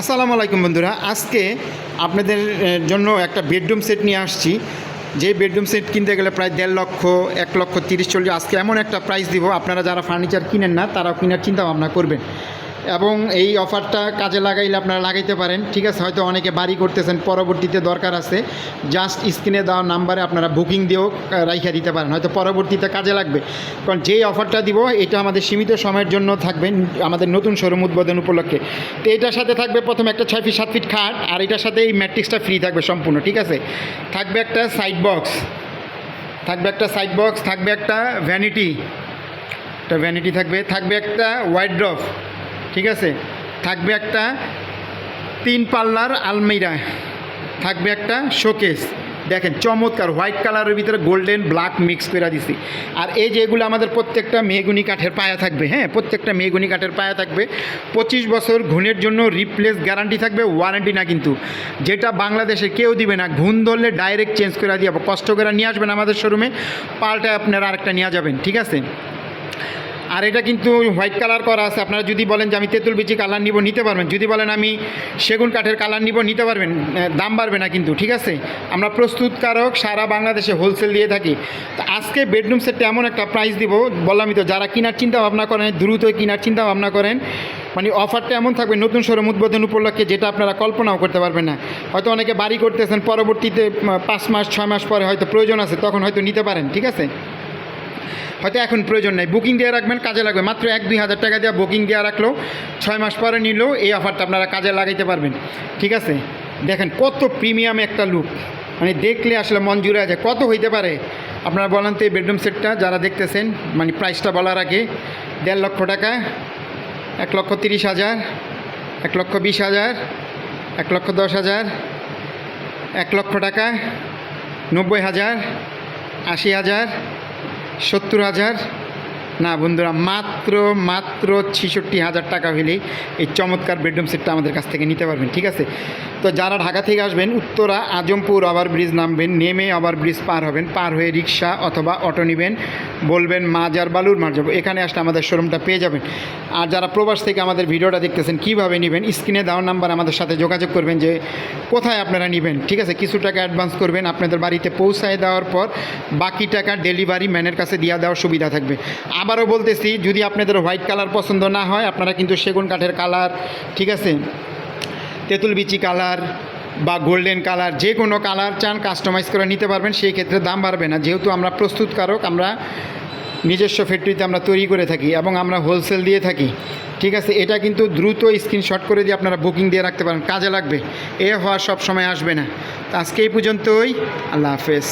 আসসালামু আলাইকুম বন্ধুরা, আজকে আপনাদের জন্য একটা বেডরুম সেট নিয়ে আসছি। যে বেডরুম সেট কিনতে গেলে প্রায় দেড় লক্ষ, এক লক্ষ তিরিশ চল্লিশ, আজকে এমন একটা প্রাইস দিব। আপনারা যারা ফার্নিচার কিনেন না, তারাও কেনার চিন্তা ভাবনা করবেন। এবং এই অফারটা কাজে লাগাইলে আপনারা লাগাইতে পারেন। ঠিক আছে, হয়তো অনেকে বাড়ি করতেছেন, পরবর্তীতে দরকার আছে। জাস্ট স্ক্রিনে দেওয়া নাম্বারে আপনারা বুকিং দিয়েও রাইখা দিতে পারেন। হয়তো পরবর্তীতে কাজে লাগবে। কারণ যেই অফারটা দিব, এটা আমাদের সীমিত সময়ের জন্য থাকবে, আমাদের নতুন শোরুম উদ্বোধন উপলক্ষে। তো এটার সাথে থাকবে প্রথমে একটা ছয় ফিট সাত ফিট খাট, আর এটার সাথে এই ম্যাট্রিক্সটা ফ্রি থাকবে সম্পূর্ণ, ঠিক আছে? থাকবে একটা সাইড বক্স থাকবে একটা সাইড বক্স থাকবে একটা ভ্যানিটি একটা ভ্যানিটি থাকবে। থাকবে একটা হোয়াইট ড্রপ ঠিক আছে? থাকবে একটা তিন পাল্লার আলমিরা, থাকবে একটা শোকেস। দেখেন, চমৎকার, হোয়াইট কালারের ভিতরে গোল্ডেন, ব্ল্যাক মিক্স করে দিছি। আর এই যে এগুলো আমাদের প্রত্যেকটা মেগুনি কাঠের পায়া থাকবে হ্যাঁ? প্রত্যেকটা মেগুনি কাঠের পায়া থাকবে। পঁচিশ বছর ঘুণের জন্য রিপ্লেস গ্যারান্টি থাকবে ওয়ারেন্টি না কিন্তু। যেটা বাংলাদেশে কেউ দিবে না, ঘুণ ধরলে ডাইরেক্ট চেঞ্জ করে দিয়ে কষ্ট করে নিয়ে আসবেন আমাদের শোরুমে পাল্টায় আপনারা আরেকটা নিয়ে যাবেন, ঠিক আছে? আর এটা কিন্তু হোয়াইট কালার করা আছে। আপনারা যদি বলেন যে আমি তেঁতুল বিচি কালার নিব, নিতে পারবেন। যদি বলেন আমি সেগুন কাঠের কালার নিব, নিতে পারবেন। দাম বাড়বে না কিন্তু, ঠিক আছে? আমরা প্রস্তুতকারক সারা বাংলাদেশে হোলসেল দিয়ে থাকি। তো আজকে বেডরুম সেটটা এমন একটা প্রাইস দিব, বললামই তো, যারা কেনার চিন্তা ভাবনা করেন, দ্রুত কেনার চিন্তা ভাবনা করেন মানে অফারটা এমন থাকবে নতুন শোরুম উদ্বোধন উপলক্ষে, যেটা আপনারা কল্পনাও করতে পারবেন না। হয়তো অনেকে বাড়ি করতেছেন, পরবর্তীতে পাঁচ মাস, ছয় মাস পরে হয়তো প্রয়োজন আছে, তখন হয়তো নিতে পারেন, ঠিক আছে? হয়তো এখন প্রয়োজন নেই। বুকিং দিয়ে রাখবেন, কাজে লাগবে। মাত্র এক, দুই হাজার টাকা দিয়ে বুকিং দিয়ে রাখল, ছয় মাস পরে নিলেও এই অফারটা আপনারা কাজে লাগাইতে পারবেন। ঠিক আছে? দেখেন, কত প্রিমিয়াম একটা লুক মানে দেখলে আসলে মন জুড়ে আছে। কত হইতে পারে? আপনারা বলেন তো এই বেডরুম সেটটা যারা দেখতেছেন মানে প্রাইসটা বলার আগে, দেড় লক্ষ টাকা, এক লক্ষ তিরিশ হাজার, এক লক্ষ বিশ হাজার, এক লক্ষ দশ হাজার, এক লক্ষ টাকা, নব্বই হাজার, আশি হাজার সত্তর হাজার না বন্ধুরা, মাত্র মাত্র ছেষট্টি হাজার টাকা হলেই এই চমৎকার বেডরুম সেটটা আমাদের কাছ থেকে নিতে পারবেন, ঠিক আছে? তো যারা ঢাকা থেকে আসবেন, উত্তরা, আজমপুর ওভার ব্রিজ নামবেন, নেমে ওভার ব্রিজ পার হবেন, পার হয়ে রিক্সা অথবা অটো নেবেন, বলবেন, মাজার বালুর মার যাব। এখানে আসলে আমাদের শোরুমটা পেয়ে যাবেন। আর যারা প্রবাস থেকে আমাদের ভিডিওটা দেখতেছেন, কীভাবে নেবেন, স্ক্রিনে দেওয়ার নাম্বার আমাদের সাথে যোগাযোগ করবেন যে কোথায় আপনারা নেবেন, ঠিক আছে? কিছু টাকা অ্যাডভান্স করবেন, আপনাদের বাড়িতে পৌঁছায় দেওয়ার পর বাকি টাকা ডেলিভারি ম্যানের কাছে দিয়ে দেওয়ার সুবিধা থাকবে। আবারও বলতেছি, যদি আপনাদের হোয়াইট কালার পছন্দ না হয়, আপনারা কিন্তু সেগুন কাঠের কালার, ঠিক আছে? তেঁতুল বিচি কালার বা গোল্ডেন কালার, যে কোনো কালার চান কাস্টমাইজ করে নিতে পারবেন, সেই ক্ষেত্রে দাম বাড়বে না। যেহেতু আমরা প্রস্তুতকারক, আমরা নিজস্ব ফ্যাক্টরিতে আমরা তৈরি করে থাকি এবং আমরা হোলসেল দিয়ে থাকি, ঠিক আছে? এটা কিন্তু দ্রুত স্ক্রিনশট করে দিয়ে আপনারা বুকিং দিয়ে রাখতে পারেন। কাজে লাগবে। এ হওয়ার সব সময় আসবে না। তো আজকে এই পর্যন্তই। আল্লাহ হাফেজ।